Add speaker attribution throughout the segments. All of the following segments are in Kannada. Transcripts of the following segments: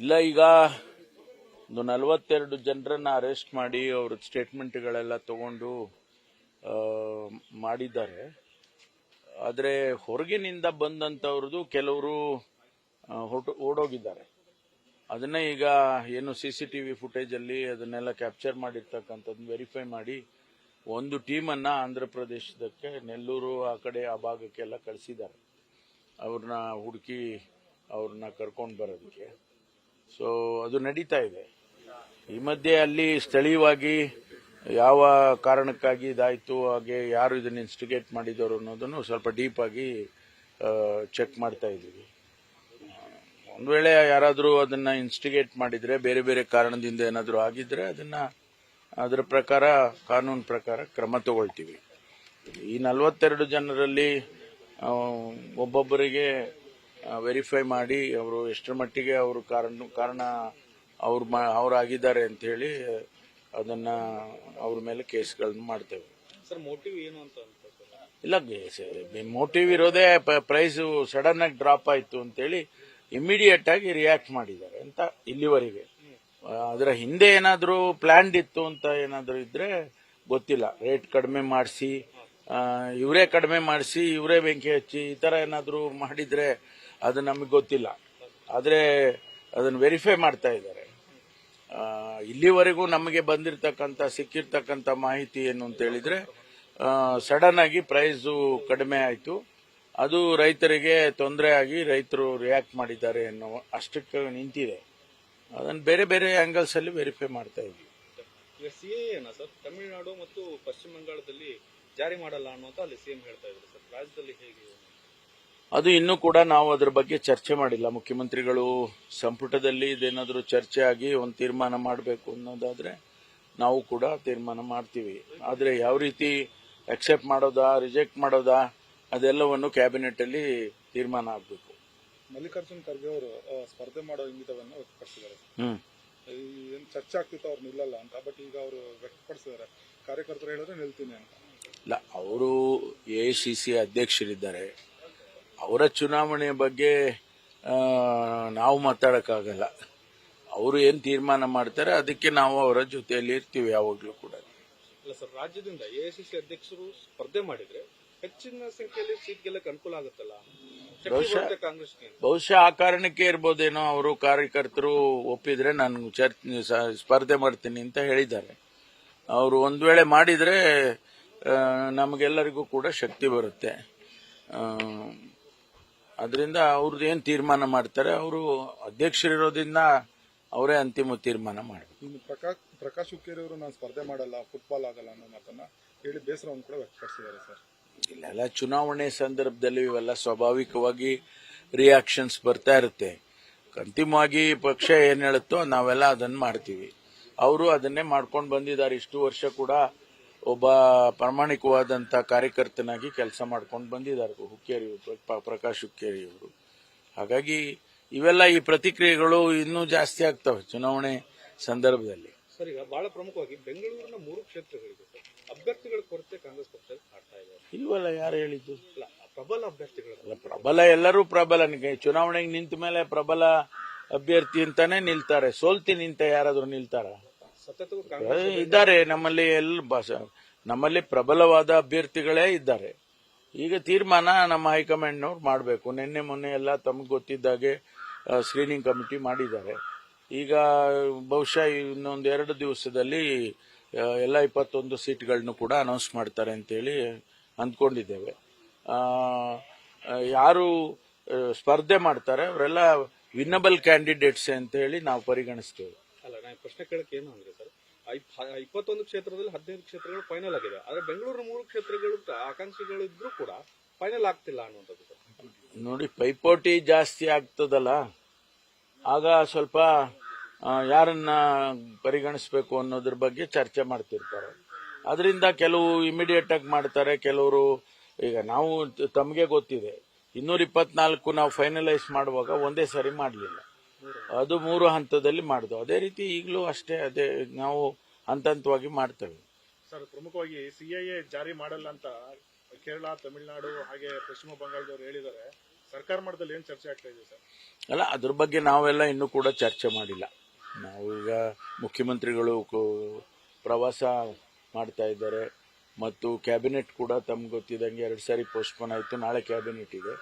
Speaker 1: ಇಲ್ಲ, ಈಗ ಒಂದು ನಲವತ್ತೆರಡು ಜನರನ್ನ ಅರೆಸ್ಟ್ ಮಾಡಿ ಅವ್ರ ಸ್ಟೇಟ್ಮೆಂಟ್ಗಳೆಲ್ಲ ತಗೊಂಡು ಮಾಡಿದ್ದಾರೆ. ಆದರೆ ಹೊರಗಿನಿಂದ ಬಂದಂಥವ್ರದ್ದು ಕೆಲವರು ಓಡೋಗಿದ್ದಾರೆ. ಅದನ್ನೇ ಈಗ ಏನು ಸಿ ಸಿ ಟಿ ವಿ ಫುಟೇಜಲ್ಲಿ ಅದನ್ನೆಲ್ಲ ಕ್ಯಾಪ್ಚರ್ ಮಾಡಿರ್ತಕ್ಕಂಥದ್ದು ವೆರಿಫೈ ಮಾಡಿ ಒಂದು ಟೀಮನ್ನು ಆಂಧ್ರ ಪ್ರದೇಶದಕ್ಕೆ ನೆಲ್ಲೂರು ಆ ಕಡೆ ಆ ಭಾಗಕ್ಕೆಲ್ಲ ಕಳಿಸಿದ್ದಾರೆ. ಅವ್ರನ್ನ ಹುಡುಕಿ ಅವ್ರನ್ನ ಕರ್ಕೊಂಡು ಬರೋದಕ್ಕೆ. ಸೊ ಅದು ನಡೀತಾ ಇದೆ. ಈ ಮಧ್ಯೆ ಅಲ್ಲಿ ಸ್ಥಳೀಯವಾಗಿ ಯಾವ ಕಾರಣಕ್ಕಾಗಿ ಇದಾಯಿತು, ಹಾಗೆ ಯಾರು ಇದನ್ನು ಇನ್ಸ್ಟಿಗೇಟ್ ಮಾಡಿದವರು ಅನ್ನೋದನ್ನು ಸ್ವಲ್ಪ ಡೀಪ್ ಆಗಿ ಚೆಕ್ ಮಾಡ್ತಾ ಇದ್ದೀವಿ. ಒಂದು ವೇಳೆ ಯಾರಾದರೂ ಅದನ್ನು ಇನ್ಸ್ಟಿಗೇಟ್ ಮಾಡಿದರೆ, ಬೇರೆ ಬೇರೆ ಕಾರಣದಿಂದ ಏನಾದರೂ ಆಗಿದ್ದರೆ ಅದನ್ನು ಅದರ ಪ್ರಕಾರ, ಕಾನೂನು ಪ್ರಕಾರ ಕ್ರಮ ತಗೊಳ್ತೀವಿ. ಈ ನಲವತ್ತೆರಡು ಜನರಲ್ಲಿ ಒಬ್ಬೊಬ್ಬರಿಗೆ ವೆರಿಫೈ ಮಾಡಿ ಅವರು ಎಷ್ಟರ ಮಟ್ಟಿಗೆ ಅವರು ಕಾರಣ ಕಾರಣ ಅವ್ರು ಅವರಾಗಿದ್ದಾರೆ ಅಂತ ಹೇಳಿ ಅದನ್ನ ಅವ್ರ ಮೇಲೆ ಕೇಸ್ಗಳನ್ನು ಮಾಡ್ತೇವೆ.
Speaker 2: ಸರ್ ಮೋಟಿವ್ ಏನು ಅಂತ
Speaker 1: ಇಲ್ಲ ಮೋಟಿವ್ ಇರೋದೇ ಪ್ರೈಸ್ ಸಡನ್ ಆಗಿ ಡ್ರಾಪ್ ಆಯ್ತು ಅಂತೇಳಿ ಇಮಿಡಿಯೇಟ್ ಆಗಿ ರಿಯಾಕ್ಟ್ ಮಾಡಿದ್ದಾರೆ ಅಂತ ಇಲ್ಲಿವರೆಗೆ. ಅದರ ಹಿಂದೆ ಏನಾದರೂ ಪ್ಲಾನ್ಡ್ ಇತ್ತು ಅಂತ ಏನಾದರೂ ಇದ್ರೆ ಗೊತ್ತಿಲ್ಲ. ರೇಟ್ ಕಡಿಮೆ ಮಾಡಿಸಿ ಇವರೇ ಕಡಿಮೆ ಮಾಡಿಸಿ, ಇವರೇ ಬೆಂಕಿ ಹಚ್ಚಿ, ಈ ಥರ ಏನಾದರೂ ಮಾಡಿದ್ರೆ ಅದು ನಮಗೆ ಗೊತ್ತಿಲ್ಲ. ಆದರೆ ಅದನ್ನು ವೆರಿಫೈ ಮಾಡ್ತಾ ಇದ್ದಾರೆ. ಇಲ್ಲಿವರೆಗೂ ನಮಗೆ ಬಂದಿರತಕ್ಕಂಥ ಸಿಕ್ಕಿರ್ತಕ್ಕಂಥ ಮಾಹಿತಿ ಏನು ಅಂತ ಹೇಳಿದ್ರೆ ಸಡನ್ ಆಗಿ ಪ್ರೈಸು ಕಡಿಮೆ ಆಯಿತು. ಅದು ರೈತರಿಗೆ ತೊಂದರೆ ಆಗಿ ರೈತರು ರಿಯಾಕ್ಟ್ ಮಾಡಿದ್ದಾರೆ ಅನ್ನೋ ಅಷ್ಟಕ್ಕೆ ನಿಂತಿದೆ. ಅದನ್ನು ಬೇರೆ ಬೇರೆ ಆಂಗಲ್ಸ್ ಅಲ್ಲಿ ವೆರಿಫೈ ಮಾಡ್ತಾ ಇದ್ವಿ.
Speaker 2: ತಮಿಳುನಾಡು ಮತ್ತು ಪಶ್ಚಿಮ ಬಂಗಾಳದಲ್ಲಿ ಜಾರಿ ಮಾಡಲ್ಲ ಅನ್ನುವಂತ ಅಲ್ಲಿ ಸಿಎಂ ಹೇಳ್ತಾ ಇದ್ರು ಸರ್. ರಾಜ್ಯದಲ್ಲಿ ಹೇಗೆ
Speaker 1: ಅದು ಇನ್ನೂ ಕೂಡ ನಾವು ಅದ್ರ ಬಗ್ಗೆ ಚರ್ಚೆ ಮಾಡಿಲ್ಲ. ಮುಖ್ಯಮಂತ್ರಿಗಳು ಸಂಪುಟದಲ್ಲಿ ಇದೇನಾದರೂ ಚರ್ಚೆ ಆಗಿ ಒಂದು ತೀರ್ಮಾನ ಮಾಡಬೇಕು ಅನ್ನೋದಾದರೆ ನಾವು ಕೂಡ ತೀರ್ಮಾನ ಮಾಡ್ತೀವಿ. ಆದರೆ ಯಾವ ರೀತಿ ಅಕ್ಸೆಪ್ಟ್ ಮಾಡೋದಾ ರಿಜೆಕ್ಟ್ ಮಾಡೋದಾ ಅದೆಲ್ಲವನ್ನು ಕ್ಯಾಬಿನೆಟ್ ಅಲ್ಲಿ ತೀರ್ಮಾನ ಆಗಬೇಕು.
Speaker 3: ಮಲ್ಲಿಕಾರ್ಜುನ್ ಖರ್ಗೆ ಅವರು ಸ್ಪರ್ಧೆ ಮಾಡೋ ಇಂಗಿತವನ್ನು ವ್ಯಕ್ತಪಡಿಸಿದ್ದಾರೆ ಏನ್ ಚರ್ಚೆ ಆಗ್ತಿತ್ತು ಅವ್ರು ನಿಲ್ಲಲ್ಲ ಅಂತ ಬಟ್ ಈಗ ಅವರು ವ್ಯಕ್ತಪಡಿಸಿದ್ದಾರೆ. ಕಾರ್ಯಕರ್ತರು ಹೇಳಿದ್ರೆ ನಿಲ್ತೀನಿ ಅಂತ.
Speaker 1: ಇಲ್ಲ ಅವರು ಎ ಸಿ ಸಿ ಅಧ್ಯಕ್ಷರಿದ್ದಾರೆ. ಅವರ ಚುನಾವಣೆ ಬಗ್ಗೆ ನಾವು ಮಾತಾಡೋಕ್ಕಾಗಲ್ಲ. ಅವರು ಏನು ತೀರ್ಮಾನ ಮಾಡ್ತಾರೆ ಅದಕ್ಕೆ ನಾವು ಅವರ ಜೊತೆಯಲ್ಲಿ ಇರ್ತೀವಿ ಯಾವಾಗಲೂ ಕೂಡ.
Speaker 2: ಅಲ್ಲ ಸರ್ ರಾಜ್ಯದಿಂದ ಸಿ ಅಧ್ಯಕ್ಷರು ಸ್ಪರ್ಧೆ ಮಾಡಿದ್ರೆ ಹೆಚ್ಚಿನ ಸಂಖ್ಯೆಯಲ್ಲಿ ಸೀಟ್ ಗೆಲ್ಲಕ್ಕೆ ಅನುಕೂಲ ಆಗುತ್ತಲ್ಲ?
Speaker 1: ಬಹುಶಃ-
Speaker 2: ಕಾಂಗ್ರೆಸ್ಗೆ.
Speaker 1: ಬಹುಶಃ ಆ ಕಾರಣಕ್ಕೆ ಇರ್ಬೋದೇನೋ ಅವರು ಕಾರ್ಯಕರ್ತರು ಒಪ್ಪಿದ್ರೆ ನಾನು ಸ್ಪರ್ಧೆ ಮಾಡ್ತೀನಿ ಅಂತ ಹೇಳಿದ್ದಾರೆ. ಅವರು ಒಂದ್ ವೇಳೆ ಮಾಡಿದ್ರೆ ನಮಗೆಲ್ಲರಿಗೂ ಕೂಡ ಶಕ್ತಿ ಬರುತ್ತೆ. ಅದರಿಂದ ಅವ್ರದ್ದು ಏನು ತೀರ್ಮಾನ ಮಾಡ್ತಾರೆ ಅವರು ಅಧ್ಯಕ್ಷರಿರೋದ್ರಿಂದ ಅವರೇ ಅಂತಿಮ ತೀರ್ಮಾನ ಮಾಡಿ
Speaker 3: ಇನ್ನು ಪ್ರಕಾಶ್ ಪ್ರಕಾಶ್ ಹುಕ್ಕೇರಿ ಅವರು ನಾನು ಸ್ಪರ್ಧೆ ಮಾಡಲ್ಲ ಫುಟ್ಬಾಲ್ ಆಗಲ್ಲ ಅನ್ನೋ ಮಾತನ್ನ ಹೇಳಿ ಬೇಸರವನ್ನು ಕೂಡ ವ್ಯಕ್ತಪಡಿಸಿದ್ದಾರೆ ಸರ್.
Speaker 1: ಇಲ್ಲೆಲ್ಲ ಚುನಾವಣೆ ಸಂದರ್ಭದಲ್ಲಿ ಇವೆಲ್ಲ ಸ್ವಾಭಾವಿಕವಾಗಿ ರಿಯಾಕ್ಷನ್ಸ್ ಬರ್ತಾ ಇರುತ್ತೆ. ಅಂತಿಮವಾಗಿ ಪಕ್ಷ ಏನ್ ಹೇಳುತ್ತೋ ನಾವೆಲ್ಲ ಅದನ್ನ ಮಾಡ್ತೀವಿ. ಅವರು ಅದನ್ನೇ ಮಾಡ್ಕೊಂಡು ಬಂದಿದ್ದಾರೆ. ಇಷ್ಟು ವರ್ಷ ಕೂಡ ಒಬ್ಬ ಪ್ರಾಮಾಣಿಕವಾದಂಥ ಕಾರ್ಯಕರ್ತನಾಗಿ ಕೆಲಸ ಮಾಡ್ಕೊಂಡು ಬಂದಿದ್ದಾರೆ ಹುಕ್ಕೇರಿ ಪ್ರ- ಪ್ರಕಾಶ್ ಹುಕ್ಕೇರಿ ಅವರು ಹಾಗಾಗಿ ಇವೆಲ್ಲ ಈ ಪ್ರತಿಕ್ರಿಯೆಗಳು ಇನ್ನೂ ಜಾಸ್ತಿ ಆಗ್ತವೆ ಚುನಾವಣೆ ಸಂದರ್ಭದಲ್ಲಿ.
Speaker 2: ಸರ್ ಈಗ ಬಹಳ ಪ್ರಮುಖವಾಗಿ ಬೆಂಗಳೂರಿನ ಮೂರು ಕ್ಷೇತ್ರಗಳಿಗೆ ಅಭ್ಯರ್ಥಿಗಳ ಕೊರತೆ ಕಾಂಗ್ರೆಸ್ ಪಕ್ಷದಲ್ಲಿ ಕಾಡ್ತಾ ಇದೆ.
Speaker 1: ಇಲ್ವಲ್ಲ ಯಾರು ಹೇಳಿದ್ದು?
Speaker 2: ಪ್ರಬಲ ಅಭ್ಯರ್ಥಿಗಳ
Speaker 1: ಪ್ರಬಲ ಎಲ್ಲರೂ ಪ್ರಬಲನಿಗೆ ಚುನಾವಣೆಗೆ ನಿಂತ ಮೇಲೆ ಪ್ರಬಲ ಅಭ್ಯರ್ಥಿ ಅಂತಾನೆ ನಿಲ್ತಾರೆ. ಸೋಲ್ತಿ ನಿಂತ ಯಾರಾದ್ರೂ ನಿಲ್ತಾರ? ಇದ್ದಾರೆ. ನಮ್ಮಲ್ಲಿ ಎಲ್ಲ ಭಾಷ ನಮ್ಮಲ್ಲಿ ಪ್ರಬಲವಾದ ಅಭ್ಯರ್ಥಿಗಳೇ ಇದ್ದಾರೆ. ಈಗ ತೀರ್ಮಾನ ನಮ್ಮ ಹೈಕಮಾಂಡ್ನವ್ರು ಮಾಡಬೇಕು. ನಿನ್ನೆ ಮೊನ್ನೆ ಎಲ್ಲ ತಮಗೆ ಗೊತ್ತಿದ್ದಾಗೆ ಸ್ಕ್ರೀನಿಂಗ್ ಕಮಿಟಿ ಮಾಡಿದ್ದಾರೆ. ಈಗ ಬಹುಶಃ ಇನ್ನೊಂದು ಎರಡು ದಿವಸದಲ್ಲಿ ಎಲ್ಲ ಇಪ್ಪತ್ತೊಂದು ಸೀಟ್ಗಳನ್ನು ಕೂಡ ಅನೌನ್ಸ್ ಮಾಡ್ತಾರೆ ಅಂತೇಳಿ ಅಂದ್ಕೊಂಡಿದ್ದೇವೆ. ಯಾರು ಸ್ಪರ್ಧೆ ಮಾಡ್ತಾರೆ ಅವರೆಲ್ಲ ವಿನ್ನಬಲ್ ಕ್ಯಾಂಡಿಡೇಟ್ಸ್ ಅಂತ ಹೇಳಿ ನಾವು ಪರಿಗಣಿಸ್ತೇವೆ.
Speaker 2: ಅಲ್ಲ ನಾನು ಪ್ರಶ್ನೆ ಕೇಳಕ್ಕೆ ಏನು ಅಂದ್ರೆ ಸರ್ ಇಪ್ಪತ್ತೊಂದು ಕ್ಷೇತ್ರದಲ್ಲಿ ಹದಿನೈದು ಕ್ಷೇತ್ರಗಳು ಫೈನಲ್ ಆಗಿದೆ. ಆದ್ರೆ ಬೆಂಗಳೂರಿನ ಮೂರು ಕ್ಷೇತ್ರಗಳು ಆಕಾಂಕ್ಷಿಗಳು ಇದ್ರೂ ಕೂಡ ಫೈನಲ್ ಆಗ್ತಿಲ್ಲ ಅನ್ನುವಂಥದ್ದು
Speaker 1: ನೋಡಿ, ಪೈಪೋಟಿ ಜಾಸ್ತಿ ಆಗ್ತದಲ್ಲ, ಆಗ ಸ್ವಲ್ಪ ಯಾರನ್ನ ಪರಿಗಣಿಸಬೇಕು ಅನ್ನೋದ್ರ ಬಗ್ಗೆ ಚರ್ಚೆ ಮಾಡ್ತಿರ್ತಾರೆ. ಅದರಿಂದ ಕೆಲವು ಇಮಿಡಿಯೇಟ್ ಆಗಿ ಮಾಡ್ತಾರೆ, ಕೆಲವರು, ಈಗ ನಾವು ತಮಗೆ ಗೊತ್ತಿದೆ, ಇನ್ನೂರ ಇಪ್ಪತ್ನಾಲ್ಕು ನಾವು ಫೈನಲೈಸ್ ಮಾಡುವಾಗ ಒಂದೇ ಸರಿ ಮಾಡಲಿಲ್ಲ. ಅದು ಮೂರು ಹಂತದಲ್ಲಿ ಮಾಡಿದ್ವು ಅದೇ ರೀತಿ ಈಗಲೂ ಅಷ್ಟೇ ಅದೇ ನಾವು ಹಂತ ಹಂತವಾಗಿ ಮಾಡ್ತೇವೆ.
Speaker 3: ಸರ್ ಪ್ರಮುಖವಾಗಿ ಸಿಐಎ ಜಾರಿ ಮಾಡಲ್ಲ ಅಂತ ಕೇರಳ ತಮಿಳುನಾಡು ಹಾಗೆ ಪಶ್ಚಿಮ ಬಂಗಾಳದವರು ಹೇಳಿದ್ದಾರೆ. ಸರ್ಕಾರ ಮಟ್ಟದಲ್ಲಿ ಏನು ಚರ್ಚೆ ಆಗ್ತಾ ಇದೆ ಸರ್?
Speaker 1: ಅಲ್ಲ ಅದ್ರ ಬಗ್ಗೆ ನಾವೆಲ್ಲ ಇನ್ನೂ ಕೂಡ ಚರ್ಚೆ ಮಾಡಿಲ್ಲ. ನಾವು ಈಗ ಮುಖ್ಯಮಂತ್ರಿಗಳು ಪ್ರವಾಸ ಮಾಡ್ತಾ ಇದ್ದಾರೆ. ಮತ್ತು ಕ್ಯಾಬಿನೆಟ್ ಕೂಡ ತಮ್ಗೆ ಗೊತ್ತಿದ್ದಂಗೆ ಎರಡು ಸಾರಿ ಪೋಸ್ಟ್ಪೋನ್ ಆಯಿತು ನಾಳೆ ಕ್ಯಾಬಿನೆಟ್ ಇದೆ.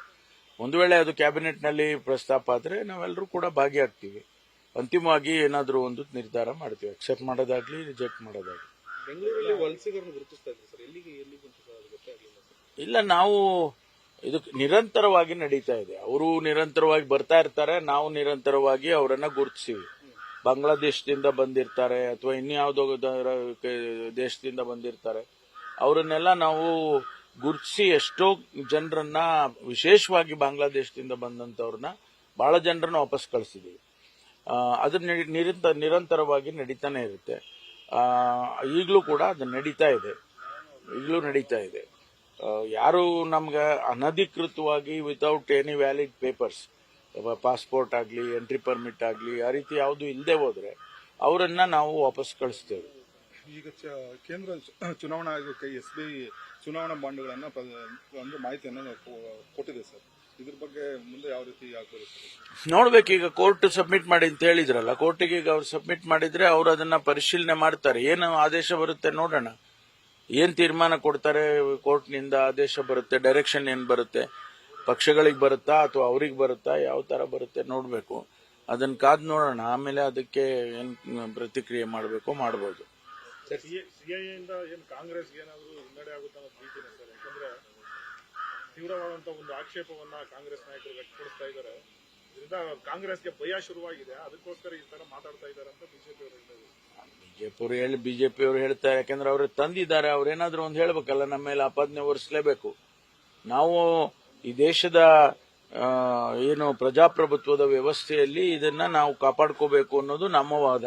Speaker 1: ಒಂದು ವೇಳೆ ಅದು ಕ್ಯಾಬಿನೆಟ್ನಲ್ಲಿ ಪ್ರಸ್ತಾಪ ಆದರೆ ನಾವೆಲ್ಲರೂ ಕೂಡ ಭಾಗಿಯಾಗ್ತೀವಿ. ಅಂತಿಮವಾಗಿ ಏನಾದರೂ ಒಂದು ನಿರ್ಧಾರ ಮಾಡ್ತೀವಿ. ಅಕ್ಸೆಪ್ಟ್ ಮಾಡೋದಾಗ್ಲಿ ರಿಜೆಕ್ಟ್ ಮಾಡೋದಾಗ್ಲಿ.
Speaker 2: ಬೆಂಗಳೂರಲ್ಲಿ ವಲಸಿಗರನ್ನು ಗುರುತಿಸ್ತಾ ಇದ್ರು ಸರ್? ಎಲ್ಲಿಗೆ ಎಲ್ಲಿಗೆ ಅಂತ ಅದು ಗೊತ್ತೇ ಸರ್.
Speaker 1: ಇಲ್ಲ ನಾವು ಇದು ನಿರಂತರವಾಗಿ ನಡೀತಾ ಇದೆ. ಅವರು ನಿರಂತರವಾಗಿ ಬರ್ತಾ ಇರ್ತಾರೆ ನಾವು ನಿರಂತರವಾಗಿ ಅವರನ್ನ ಗುರುತಿಸಿವಿ ಬಾಂಗ್ಲಾದೇಶದಿಂದ ಬಂದಿರ್ತಾರೆ ಅಥವಾ ಇನ್ಯಾವುದೋ ದೇಶದಿಂದ ಬಂದಿರ್ತಾರೆ. ಅವರನ್ನೆಲ್ಲ ನಾವು ಗುರುತಿಸಿ ಎಷ್ಟೋ ಜನರನ್ನ, ವಿಶೇಷವಾಗಿ ಬಾಂಗ್ಲಾದೇಶದಿಂದ ಬಂದಂತವ್ರನ್ನ ಬಹಳ ಜನರನ್ನ ವಾಪಸ್ ಕಳಿಸಿದೀವಿ. ಅದ್ರ ಅದು ನಿರಂತರ ನಿರಂತರವಾಗಿ ನಡೀತಾನೆ ಇರುತ್ತೆ. ಈಗಲೂ ಕೂಡ ಅದು ನಡೀತಾ ಇದೆ. ಈಗಲೂ ನಡೀತಾ ಇದೆ. ಯಾರು ನಮ್ಗೆ ಅನಧಿಕೃತವಾಗಿ without any valid papers passport ಆಗಲಿ ಎಂಟ್ರಿ ಪರ್ಮಿಟ್ ಆಗಲಿ, ಆ ರೀತಿ ಯಾವುದು ಇಲ್ಲದೆ ಹೋದ್ರೆ, ಅವರನ್ನ ನಾವು ವಾಪಸ್ ಕಳಿಸ್ತೇವೆ.
Speaker 3: ಈಗ ಚ- ಕೇಂದ್ರ ಚುನಾವಣಾ ಆಯೋಗಕ್ಕೆ ಎಸ್ ಬಿ ಐ ಚುನಾವಣಾ ಬಾಂಡ್ಗಳನ್ನು ಒಂದು ಮಾಹಿತಿಯನ್ನು ಕೊಟ್ಟಿದೆ ಸರ್. ಇದ್ರ ಬಗ್ಗೆ ಮುಂದೆ ಯಾವ ರೀತಿ ಆಗ್ಬೋದು ಸರ್?
Speaker 1: ನೋಡ್ಬೇಕು, ಈಗ ಕೋರ್ಟ್ ಸಬ್ಮಿಟ್ ಮಾಡಿ ಅಂತ ಹೇಳಿದ್ರಲ್ಲ, ಕೋರ್ಟಿಗೆ ಈಗ ಅವ್ರು ಸಬ್ಮಿಟ್ ಮಾಡಿದ್ರೆ ಅವ್ರು ಅದನ್ನ ಪರಿಶೀಲನೆ ಮಾಡ್ತಾರೆ. ಏನು ಆದೇಶ ಬರುತ್ತೆ ನೋಡೋಣ. ಏನ್ ತೀರ್ಮಾನ ಕೊಡ್ತಾರೆ, ಕೋರ್ಟ್ನಿಂದ ಆದೇಶ ಬರುತ್ತೆ ಡೈರೆಕ್ಷನ್ ಏನ್ ಬರುತ್ತೆ, ಪಕ್ಷಗಳಿಗೆ ಬರುತ್ತಾ ಅಥವಾ ಅವ್ರಿಗೆ ಬರುತ್ತಾ, ಯಾವ ತರ ಬರುತ್ತೆ ನೋಡ್ಬೇಕು. ಅದನ್ನ ಕಾದ್ ನೋಡೋಣ. ಆಮೇಲೆ ಅದಕ್ಕೆ ಏನ್ ಪ್ರತಿಕ್ರಿಯೆ ಮಾಡಬೇಕು ಮಾಡಬಹುದು
Speaker 4: ಸಿಐಎಯಿಂದ ಏನು ಕಾಂಗ್ರೆಸ್ಗೆ ಏನಾದರೂ ಹಿನ್ನಡೆ ಆಗುತ್ತೆ ಅನ್ನೋದು ಭೀತಿನೇ ಸರ್. ಯಾಕಂದ್ರೆ ತೀವ್ರವಾದಂತ ಒಂದು ಆಕ್ಷೇಪವನ್ನ ಕಾಂಗ್ರೆಸ್ ನಾಯಕರು ವ್ಯಕ್ತಪಡಿಸ್ತಾ ಇದ್ದಾರೆ. ಇದರಿಂದ ಕಾಂಗ್ರೆಸ್ಗೆ ಭಯ ಶುರುವಾಗಿದೆ. ಅದಕ್ಕೋಸ್ಕರ ಈ ತರ ಮಾತಾಡ್ತಾ ಇದ್ದಾರೆ ಅಂತ ಬಿಜೆಪಿ ಅವರು ಹೇಳ್ತಾ
Speaker 1: ಬಿಜೆಪಿ ಅವರು ಹೇಳಿ ಬಿಜೆಪಿ ಅವರು ಹೇಳ್ತಾರೆ ಯಾಕಂದ್ರೆ ಅವ್ರು ತಂದಿದ್ದಾರೆ. ಅವ್ರೇನಾದ್ರೂ ಒಂದು ಹೇಳ್ಬೇಕಲ್ಲ, ನಮ್ಮ ಮೇಲೆ ಆಪಾದನೆ ಹೊರಿಸಲೇಬೇಕು ನಾವು ಈ ದೇಶದ ಏನು ಪ್ರಜಾಪ್ರಭುತ್ವದ ವ್ಯವಸ್ಥೆಯಲ್ಲಿ ಇದನ್ನ ನಾವು ಕಾಪಾಡ್ಕೋಬೇಕು ಅನ್ನೋದು ನಮ್ಮ ವಾದ.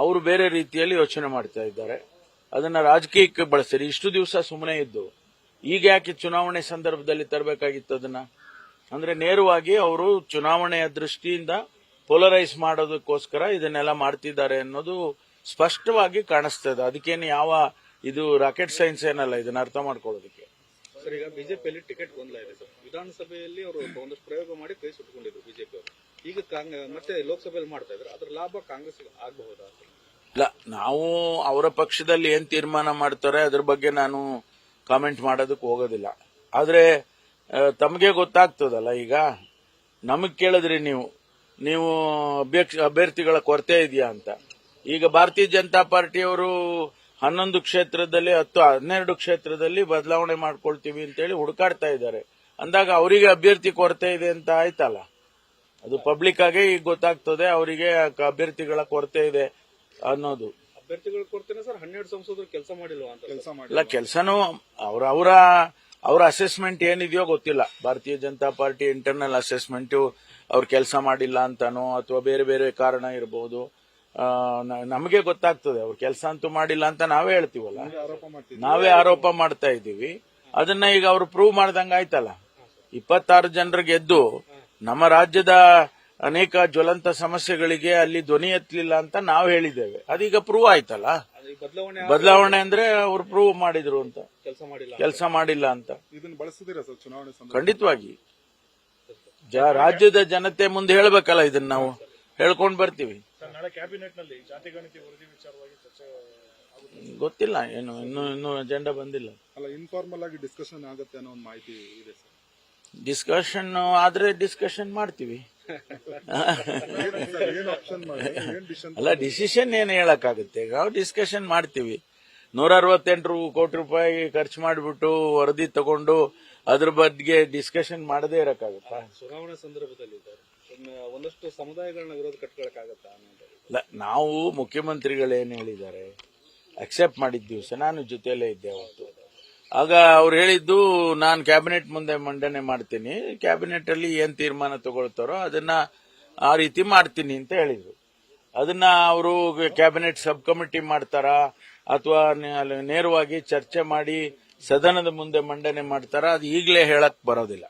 Speaker 1: ಅವರು ಬೇರೆ ರೀತಿಯಲ್ಲಿ ಯೋಚನೆ ಮಾಡ್ತಾ ಇದ್ದಾರೆ. ಅದನ್ನ ರಾಜಕೀಯಕ್ಕೆ ಬಳಸಿರಿ. ಇಷ್ಟು ದಿವಸ ಸುಮ್ಮನೆ ಇದ್ದು, ಈಗ ಯಾಕೆ ಚುನಾವಣೆ ಸಂದರ್ಭದಲ್ಲಿ ತರಬೇಕಾಗಿತ್ತು ಅದನ್ನ? ಅಂದ್ರೆ ನೇರವಾಗಿ ಅವರು ಚುನಾವಣೆಯ ದೃಷ್ಟಿಯಿಂದ ಪೋಲರೈಸ್ ಮಾಡೋದಕ್ಕೋಸ್ಕರ ಇದನ್ನೆಲ್ಲ ಮಾಡ್ತಿದ್ದಾರೆ ಅನ್ನೋದು ಸ್ಪಷ್ಟವಾಗಿ ಕಾಣಿಸ್ತದೆ ಅದಕ್ಕೇನು ಯಾವ ಇದು ರಾಕೆಟ್ ಸೈನ್ಸ್ ಏನಲ್ಲ ಇದನ್ನ ಅರ್ಥ ಮಾಡ್ಕೊಳ್ಳೋದಕ್ಕೆ.
Speaker 2: ಸರ್, ಈಗ ಬಿಜೆಪಿಯಲ್ಲಿ ಟಿಕೆಟ್ ಗೊಂದಲ ಇದೆ ವಿಧಾನಸಭೆಯಲ್ಲಿ ಅವರು ಒಂದಷ್ಟು ಪ್ರಯೋಗ ಮಾಡಿ ಕೈ ಸುಟ್ಟುಕೊಂಡಿದ್ರು ಬಿಜೆಪಿ ಅವರು ಈಗ ಮತ್ತೆ ಲೋಕಸಭೆಯಲ್ಲಿ ಮಾಡ್ತಾ ಇದ್ರೆ ಅದ್ರ ಲಾಭ ಕಾಂಗ್ರೆಸ್ ಆಗಬಹುದಾ?
Speaker 1: ಇಲ್ಲ, ನಾವು ಅವರ ಪಕ್ಷದಲ್ಲಿ ಏನ್ ತೀರ್ಮಾನ ಮಾಡ್ತಾರೆ, ಅದ್ರ ಬಗ್ಗೆ ನಾನು ಕಾಮೆಂಟ್ ಮಾಡೋದಕ್ಕೆ ಹೋಗೋದಿಲ್ಲ. ಆದ್ರೆ ತಮಗೆ ಗೊತ್ತಾಗ್ತದಲ್ಲ ಈಗ? ನಮಗ್ ಕೇಳಿದ್ರಿ ನೀವು. ನೀವು ಅಭ್ಯರ್ಥಿಗಳ ಕೊರತೆ ಇದೆಯಾ ಅಂತ. ಈಗ ಭಾರತೀಯ ಜನತಾ ಪಾರ್ಟಿಯವರು ಹನ್ನೊಂದು ಕ್ಷೇತ್ರದಲ್ಲಿ ಹತ್ತು, ಹನ್ನೆರಡು ಕ್ಷೇತ್ರದಲ್ಲಿ ಬದಲಾವಣೆ ಮಾಡ್ಕೊಳ್ತೀವಿ ಅಂತೇಳಿ ಹುಡುಕಾಡ್ತಾ ಇದ್ದಾರೆ. ಅಂದಾಗ ಅವರಿಗೆ ಅಭ್ಯರ್ಥಿ ಕೊರತೆ ಇದೆ ಅಂತ ಆಯ್ತಲ್ಲ? ಅದು ಪಬ್ಲಿಕ್ ಆಗಿ ಈಗ ಗೊತ್ತಾಗ್ತದೆ ಅವರಿಗೆ ಅಭ್ಯರ್ಥಿಗಳ ಕೊರತೆ ಇದೆ ಅನ್ನೋದು.
Speaker 2: ಅಭ್ಯರ್ಥಿಗಳ ಕೊರತೆ ಸರ್ ಹನ್ನೆರಡು ಸಂಸದರು ಕೆಲಸ ಮಾಡಿಲ್ವಾ ಅಂತ
Speaker 3: ಕೆಲಸ
Speaker 1: ಮಾಡಿಲ್ಲ. ಕೆಲಸನೂ ಅವ್ರ ಅವರ ಅವರ ಅಸೆಸ್ಮೆಂಟ್ ಏನಿದೆಯೋ ಗೊತ್ತಿಲ್ಲ. ಭಾರತೀಯ ಜನತಾ ಪಾರ್ಟಿ ಇಂಟರ್ನಲ್ ಅಸೆಸ್ಮೆಂಟ್ ಅವ್ರು ಕೆಲಸ ಮಾಡಿಲ್ಲ ಅಂತಾನೋ ಅಥವಾ ಬೇರೆ ಬೇರೆ ಕಾರಣ ಇರಬಹುದು ನಮಗೆ ಗೊತ್ತಾಗ್ತದೆ. ಅವ್ರು ಕೆಲಸ ಅಂತೂ ಮಾಡಿಲ್ಲ ಅಂತ ನಾವೇ ಹೇಳ್ತೀವಲ್ಲ. ನಾವೇ ಆರೋಪ ಮಾಡ್ತಾ ಇದ್ದೀವಿ. ಅದನ್ನ ಈಗ ಅವರು ಪ್ರೂವ್ ಮಾಡ್ದಂಗ ಆಯ್ತಲ್ಲ ಇಪ್ಪತ್ತಾರು ಜನರು ಗೆದ್ದು ನಮ್ಮ ರಾಜ್ಯದ ಅನೇಕ ಜ್ವಲಂತ ಸಮಸ್ಯೆಗಳಿಗೆ ಅಲ್ಲಿ ಧ್ವನಿ ಎತ್ತಲಿಲ್ಲ ಅಂತ ನಾವು ಹೇಳಿದ್ದೇವೆ. ಅದೀಗ ಪ್ರೂವ್ ಆಯ್ತಲ್ಲ?
Speaker 2: ಬದಲಾವಣೆ
Speaker 1: ಬದಲಾವಣೆ ಅಂದ್ರೆ ಅವ್ರು ಪ್ರೂವ್ ಮಾಡಿದ್ರು ಅಂತ.
Speaker 2: ಕೆಲಸ ಮಾಡಿಲ್ಲ
Speaker 1: ಕೆಲಸ ಮಾಡಿಲ್ಲ ಅಂತ.
Speaker 3: ಇದನ್ನ ಬಳಸ್ತಿದ್ದೀರಾ ಸರ್ ಚುನಾವಣೆ ಸಂದರ್ಭ
Speaker 1: ಖಂಡಿತವಾಗಿ. ಜ- ರಾಜ್ಯದ ಜನತೆ ಮುಂದೆ ಹೇಳ್ಬೇಕಲ್ಲ ಇದನ್ನ ನಾವು. ಹೇಳ್ಕೊಂಡು ಬರ್ತೀವಿ.
Speaker 4: ಸರ್ ನಾಳೆ ಕ್ಯಾಬಿನೆಟ್ನಲ್ಲಿ ಜಾತಿ ಗಣತಿ ವರದಿ ವಿಚಾರವಾಗಿ ಚರ್ಚೆ ಆಗುತ್ತೆ?
Speaker 1: ಗೊತ್ತಿಲ್ಲ ಏನು ಇನ್ನು ಇನ್ನು ಅಜೆಂಡಾ ಬಂದಿಲ್ಲ.
Speaker 3: ಅಲ್ಲ ಇನ್ಫಾರ್ಮಲ್ ಆಗಿ ಡಿಸ್ಕಷನ್ ಆಗುತ್ತೆ ಅನ್ನೋ ಒಂದು ಮಾಹಿತಿ ಇದೆ ಸರ್.
Speaker 1: ಡಿಸ್ಕಷನ್ ಆದ್ರೆ ಡಿಸ್ಕಷನ್ ಮಾಡ್ತೀವಿ. ಅಲ್ಲ ಡಿಸಿಷನ್ ಏನು ಹೇಳಕ್ಕಾಗುತ್ತೆ? ಈಗ ನಾವು ಡಿಸ್ಕಷನ್ ಮಾಡ್ತೀವಿ. ನೂರ ಅರವತ್ತೆಂಟು ಕೋಟಿ ರೂಪಾಯಿ ಖರ್ಚು ಮಾಡಿಬಿಟ್ಟು ವರದಿ ತಗೊಂಡು ಅದ್ರ ಬಗ್ಗೆ ಡಿಸ್ಕಷನ್ ಮಾಡದೇ ಇರಕ್ಕಾಗುತ್ತಾ?
Speaker 2: ಚುನಾವಣಾ ಸಂದರ್ಭದಲ್ಲಿ ಒಂದಷ್ಟು ಸಮುದಾಯಗಳನ್ನ ವಿರೋಧ ಕಟ್ಕೊಳಕ್ಕಾಗತ್ತಾ
Speaker 1: ಇಲ್ಲ ನಾವು ಮುಖ್ಯಮಂತ್ರಿಗಳು ಏನ್ ಹೇಳಿದ್ದಾರೆ? ಅಕ್ಸೆಪ್ಟ್ ಮಾಡಿದ ದಿವಸ ನಾನು ಜೊತೆಯಲ್ಲೇ ಇದ್ದೆ ಅವತ್ತು. ಆಗ ಅವ್ರು ಹೇಳಿದ್ದು, ನಾನು ಕ್ಯಾಬಿನೆಟ್ ಮುಂದೆ ಮಂಡನೆ ಮಾಡ್ತೀನಿ ಕ್ಯಾಬಿನೆಟ್ ಅಲ್ಲಿ ಏನ್ ತೀರ್ಮಾನ ತಗೊಳ್ತಾರೋ ಅದನ್ನ ಆ ರೀತಿ ಮಾಡ್ತೀನಿ ಅಂತ ಹೇಳಿದ್ರು. ಅದನ್ನ ಅವರು ಕ್ಯಾಬಿನೆಟ್ ಸಬ್ ಕಮಿಟಿ ಮಾಡ್ತಾರಾ, ಅಥವಾ ನೇರವಾಗಿ ಚರ್ಚೆ ಮಾಡಿ ಸದನದ ಮುಂದೆ ಮಂಡನೆ ಮಾಡ್ತಾರಾ, ಅದು ಈಗಲೇ ಹೇಳಕ್ ಬರೋದಿಲ್ಲ.